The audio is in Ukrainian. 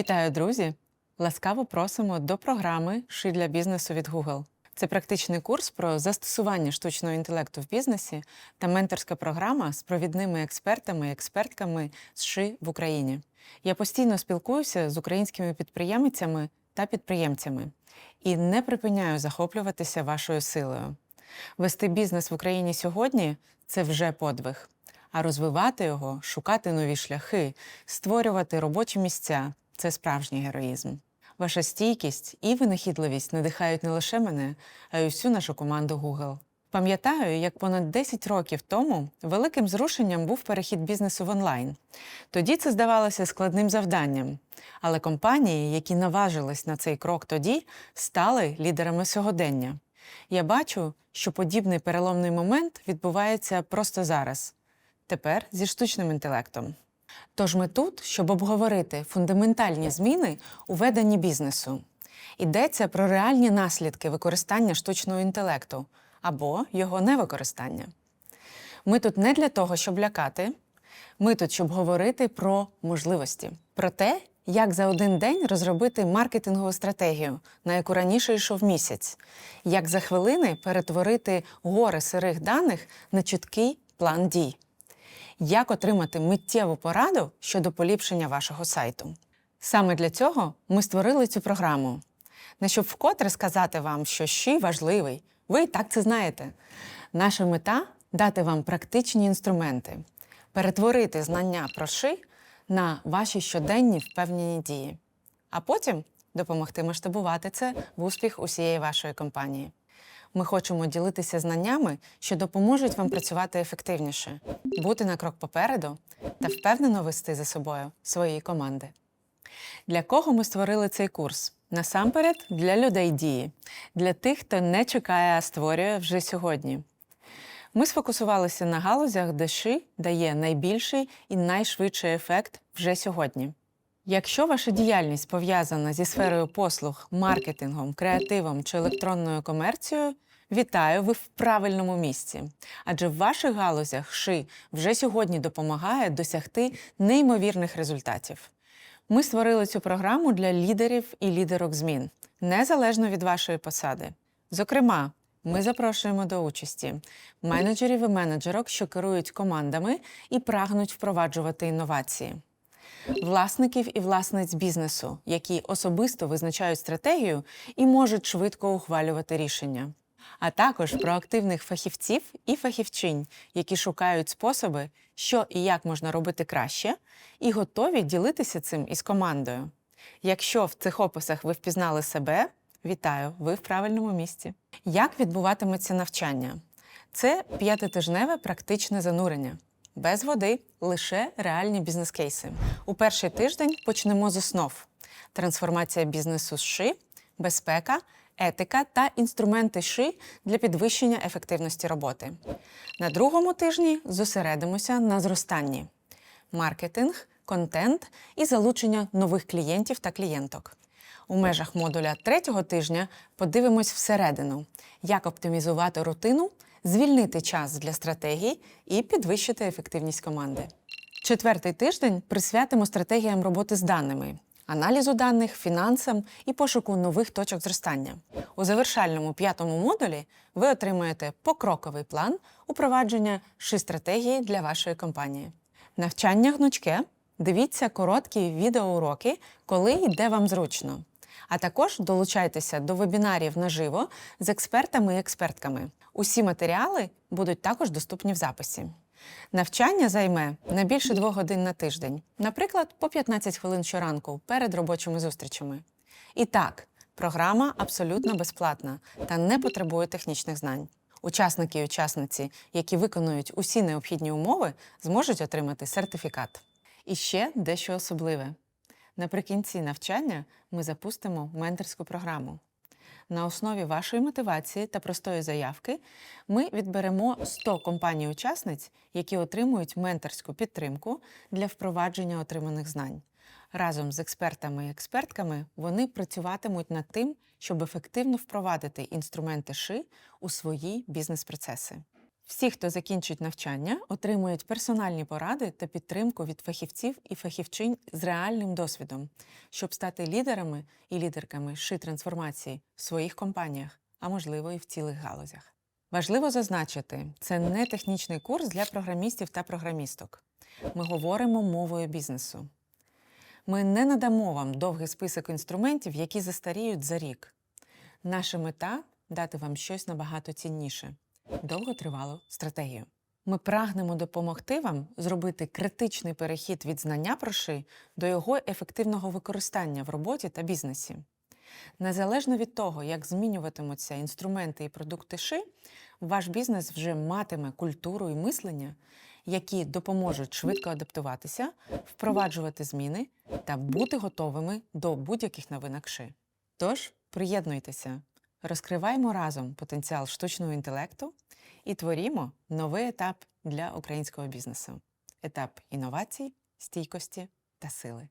Вітаю, друзі! Ласкаво просимо до програми «Ши для бізнесу від Google. Це практичний курс про застосування штучного інтелекту в бізнесі та менторська програма з провідними експертами і експертками з ШИ в Україні. Я постійно спілкуюся з українськими підприємцями та підприємцями і не припиняю захоплюватися вашою силою. Вести бізнес в Україні сьогодні це вже подвиг. А розвивати його, шукати нові шляхи, створювати робочі місця це справжній героїзм. Ваша стійкість і винахідливість надихають не лише мене, а й усю нашу команду Google. Пам'ятаю, як понад 10 років тому великим зрушенням був перехід бізнесу в онлайн. Тоді це здавалося складним завданням. Але компанії, які наважились на цей крок тоді, стали лідерами сьогодення. Я бачу, що подібний переломний момент відбувається просто зараз, тепер зі штучним інтелектом. Тож ми тут, щоб обговорити фундаментальні зміни у веденні бізнесу. Йдеться про реальні наслідки використання штучного інтелекту або його невикористання. Ми тут не для того, щоб лякати, ми тут, щоб говорити про можливості, про те, як за один день розробити маркетингову стратегію, на яку раніше йшов місяць, як за хвилини перетворити гори сирих даних на чіткий план дій як отримати миттєву пораду щодо поліпшення вашого сайту. Саме для цього ми створили цю програму. Не щоб вкотре сказати вам, що щі важливий, ви і так це знаєте. Наша мета дати вам практичні інструменти, перетворити знання про ши на ваші щоденні впевнені дії, а потім допомогти масштабувати це в успіх усієї вашої компанії. Ми хочемо ділитися знаннями, що допоможуть вам працювати ефективніше, бути на крок попереду та впевнено вести за собою свої команди. Для кого ми створили цей курс? Насамперед, для людей дії, для тих, хто не чекає, а створює вже сьогодні. Ми сфокусувалися на галузях, де ши дає найбільший і найшвидший ефект вже сьогодні. Якщо ваша діяльність пов'язана зі сферою послуг, маркетингом, креативом чи електронною комерцією, вітаю, ви в правильному місці. Адже в ваших галузях ши вже сьогодні допомагає досягти неймовірних результатів. Ми створили цю програму для лідерів і лідерок змін, незалежно від вашої посади. Зокрема, ми запрошуємо до участі менеджерів і менеджерок, що керують командами і прагнуть впроваджувати інновації власників і власниць бізнесу, які особисто визначають стратегію і можуть швидко ухвалювати рішення. А також проактивних фахівців і фахівчинь, які шукають способи, що і як можна робити краще, і готові ділитися цим із командою. Якщо в цих описах ви впізнали себе, вітаю, ви в правильному місці. Як відбуватиметься навчання? Це п'ятитижневе практичне занурення. Без води лише реальні бізнес-кейси. У перший тиждень почнемо з основ: трансформація бізнесу з ши, безпека, етика та інструменти ши для підвищення ефективності роботи. На другому тижні зосередимося на зростанні: маркетинг, контент і залучення нових клієнтів та клієнток. У межах модуля третього тижня подивимось всередину, як оптимізувати рутину звільнити час для стратегій і підвищити ефективність команди. Четвертий тиждень присвятимо стратегіям роботи з даними, аналізу даних, фінансам і пошуку нових точок зростання. У завершальному п'ятому модулі ви отримаєте покроковий план упровадження ши стратегії для вашої компанії. Навчання гнучке. Дивіться короткі відеоуроки, коли йде вам зручно. А також долучайтеся до вебінарів наживо з експертами і експертками. Усі матеріали будуть також доступні в записі. Навчання займе не більше двох годин на тиждень, наприклад, по 15 хвилин щоранку перед робочими зустрічами. І так, програма абсолютно безплатна та не потребує технічних знань. Учасники і учасниці, які виконують усі необхідні умови, зможуть отримати сертифікат. І ще дещо особливе. Наприкінці навчання ми запустимо менторську програму. На основі вашої мотивації та простої заявки ми відберемо 100 компаній-учасниць, які отримують менторську підтримку для впровадження отриманих знань. Разом з експертами і експертками вони працюватимуть над тим, щоб ефективно впровадити інструменти ши у свої бізнес-процеси. Всі, хто закінчить навчання, отримують персональні поради та підтримку від фахівців і фахівчинь з реальним досвідом, щоб стати лідерами і лідерками ши трансформації в своїх компаніях, а можливо і в цілих галузях. Важливо зазначити, це не технічний курс для програмістів та програмісток. Ми говоримо мовою бізнесу. Ми не надамо вам довгий список інструментів, які застаріють за рік. Наша мета дати вам щось набагато цінніше довготривалу стратегію. Ми прагнемо допомогти вам зробити критичний перехід від знання про ши до його ефективного використання в роботі та бізнесі. Незалежно від того, як змінюватимуться інструменти і продукти ши, ваш бізнес вже матиме культуру і мислення, які допоможуть швидко адаптуватися, впроваджувати зміни та бути готовими до будь-яких новинок ши. Тож приєднуйтеся, розкриваємо разом потенціал штучного інтелекту і творімо новий етап для українського бізнесу етап інновацій, стійкості та сили.